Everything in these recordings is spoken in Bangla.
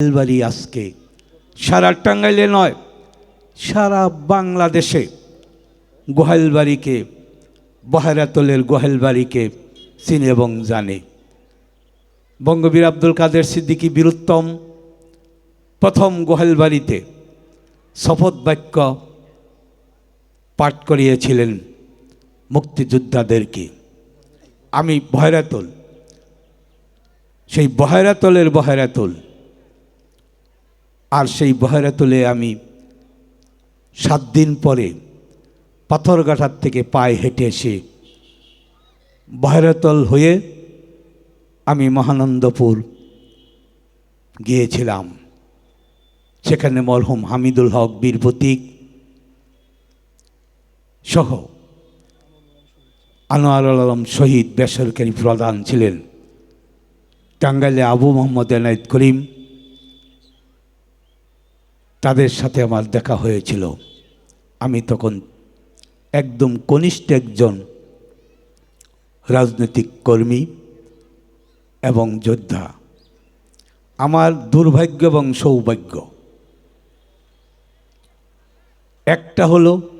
গোহালবাড়ি আজকে। সারা টাঙ্গাইলে নয়, সারা বাংলাদেশে গোহালবাড়িকে, বহেরাতলের গোহালবাড়িকে চিনে এবং জানে। বঙ্গবীর আব্দুল কাদের সিদ্দিকী বীরুত্তম প্রথম গোহালবাড়িতে শপথ বাক্য পাঠ করিয়েছিলেন মুক্তিযোদ্ধাদেরকে। আমি বহেরাতল, সেই বহেরাতলের বহেরাতল আর সেই বহেরাতলে আমি সাত দিন পরে পাথরঘাটার থেকে পায়ে হেঁটে এসে বহেরাতল হয়ে আমি মহানন্দপুর গিয়েছিলাম। সেখানে মরহুম হামিদুল হক, বীর প্রতীক সহ আনোয়ার আলম শহীদ বেসরকারি প্রধান ছিলেন। টাঙ্গাইলে আবু মোহাম্মদ এনায়েত করিম তাদের সাথে আমার দেখা হয়েছিল। আমি তখন একদম কনিষ্ঠ একজন রাজনৈতিক কর্মী এবং যোদ্ধা। আমার দুর্ভাগ্য এবং সৌভাগ্য। একটা হলো,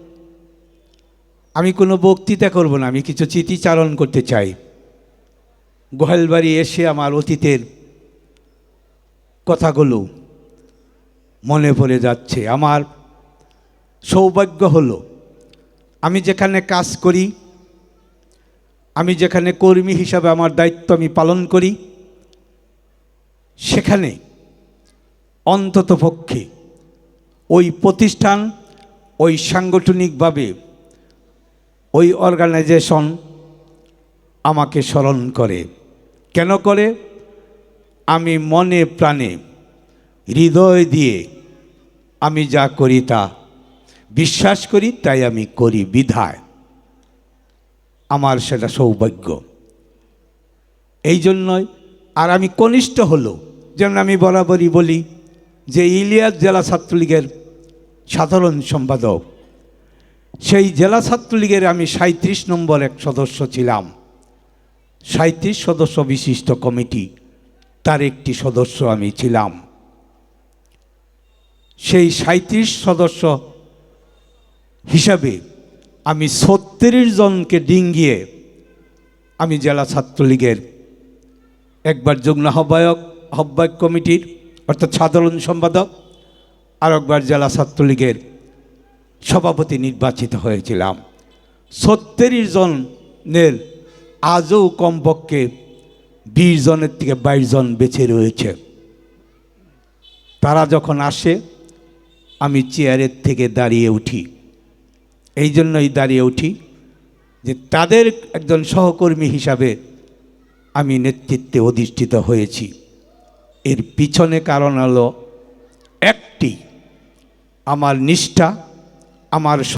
আমি কোনো বক্তৃতা করব না, আমি কিছু চিঠিচারণ করতে চাই। গোহালবাড়ি এসে আমার অতীতের কথাগুলো মনে পড়ে যাচ্ছে। আমার সৌভাগ্য হলো, আমি যেখানে কাজ করি, আমি যেখানে কর্মী হিসাবে আমার দায়িত্ব আমি পালন করি, সেখানে অন্তত পক্ষে ওই প্রতিষ্ঠান, ওই সাংগঠনিকভাবে ওই অর্গানাইজেশন আমাকে স্মরণ করে। কেন করে? আমি মনে প্রাণে হৃদয় দিয়ে আমি যা করি তা বিশ্বাস করি, তাই আমি করি বিধায়। আমার সেটা সৌভাগ্য। এই জন্যই আর আমি কনিষ্ঠ হলো যেমন আমি বরাবরই বলি যে ইলিয়াস জেলা ছাত্রলীগের সাধারণ সম্পাদক, সেই জেলা ছাত্রলীগের আমি সাঁত্রিশ নম্বর এক সদস্য ছিলাম। সাঁত্রিশ সদস্য বিশিষ্ট কমিটি, তার একটি সদস্য আমি ছিলাম। সেই সাঁত্রিশ সদস্য হিসাবে আমি ছত্রিশ জনকে ডিঙ্গিয়ে আমি জেলা ছাত্রলীগের একবার যুগ্ম আহ্বায়ক আহ্বায়ক কমিটির, অর্থাৎ সাধারণ সম্পাদক, আর একবার জেলা ছাত্রলীগের সভাপতি নির্বাচিত হয়েছিলাম। ছত্রিশ জনের আজও কমপক্ষে বিশ জনের থেকে বাইশ জন বেঁচে রয়েছে। তারা যখন আসে আমি চেয়ারের থেকে দাঁড়িয়ে উঠি। এই জন্যই দাঁড়িয়ে উঠি যে তাদের একজন সহকর্মী হিসাবে আমি নেতৃত্বে অধিষ্ঠিত হয়েছি। এর পিছনে কারণ হলো একটি, আমার নিষ্ঠা, আমার